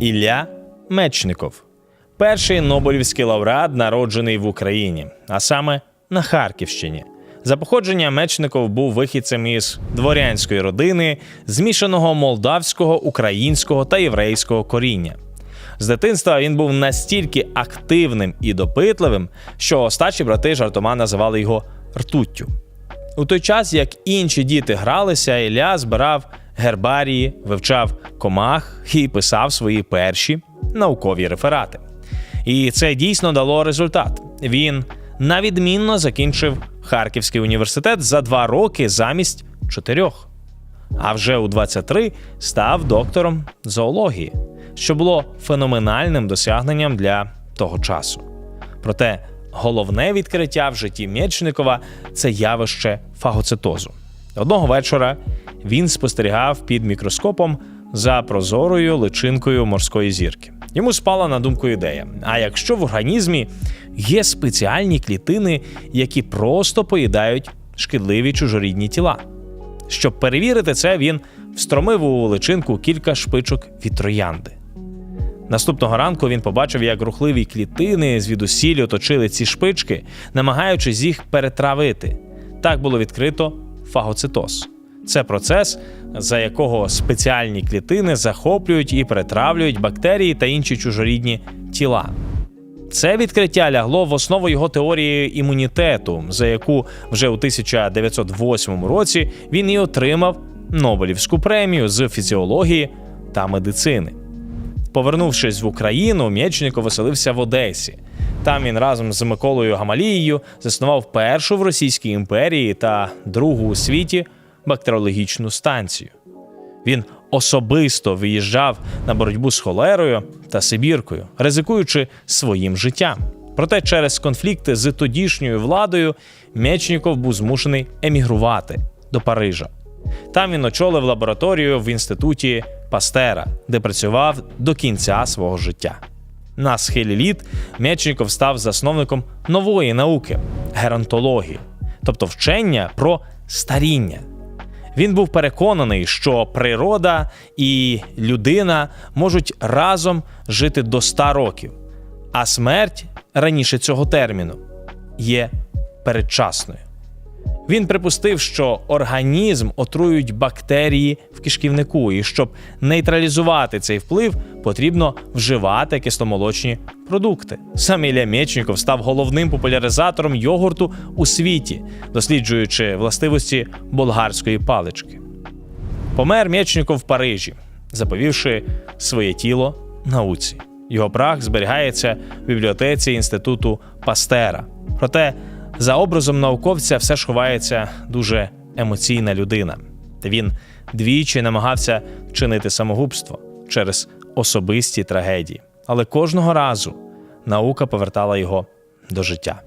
Ілля Мечников, перший Нобелівський лауреат, народжений в Україні, а саме на Харківщині. За походження Мечников був вихідцем із дворянської родини, змішаного молдавського, українського та єврейського коріння. З дитинства він був настільки активним і допитливим, що старші брати жартома називали його ртуттю. У той час, як інші діти гралися, Ілля збирав гербарії, вивчав комах і писав свої перші наукові реферати. І це дійсно дало результат. Він навідмінно закінчив Харківський університет за два роки замість чотирьох. А вже у 23 став доктором зоології, що було феноменальним досягненням для того часу. Проте головне відкриття в житті Мєчникова це явище фагоцитозу. Одного вечора він спостерігав під мікроскопом за прозорою личинкою морської зірки. Йому спала на думку ідея: а якщо в організмі є спеціальні клітини, які просто поїдають шкідливі чужорідні тіла. Щоб перевірити це, він встромив у личинку кілька шпичок від троянди. Наступного ранку він побачив, як рухливі клітини звідусіль оточили ці шпички, намагаючись їх перетравити. Так було відкрито фагоцитоз. Це процес, за якого спеціальні клітини захоплюють і перетравлюють бактерії та інші чужорідні тіла. Це відкриття лягло в основу його теорії імунітету, за яку вже у 1908 році він і отримав Нобелівську премію з фізіології та медицини. Повернувшись в Україну, Мєчников оселився в Одесі. Там він разом з Миколою Гамалією заснував першу в Російській імперії та другу у світі бактеріологічну станцію. Він особисто виїжджав на боротьбу з холерою та Сибіркою, ризикуючи своїм життям. Проте через конфлікти з тодішньою владою Мєчніков був змушений емігрувати до Парижа. Там він очолив лабораторію в інституті Пастера, де працював до кінця свого життя. На схилі літ Мєчніков став засновником нової науки геронтології, тобто вчення про старіння. Він був переконаний, що природа і людина можуть разом жити до 100 років, а смерть раніше цього терміну є передчасною. Він припустив, що організм отруюють бактерії в кишківнику, і щоб нейтралізувати цей вплив, потрібно вживати кисломолочні продукти. Сам Ілля Мєчніков став головним популяризатором йогурту у світі, досліджуючи властивості болгарської палички. Помер Мєчніков в Парижі, заповівши своє тіло науці. Його прах зберігається в бібліотеці інституту Пастера. Проте за образом науковця все ж ховається дуже емоційна людина. Він двічі намагався вчинити самогубство через особисті трагедії, але кожного разу наука повертала його до життя.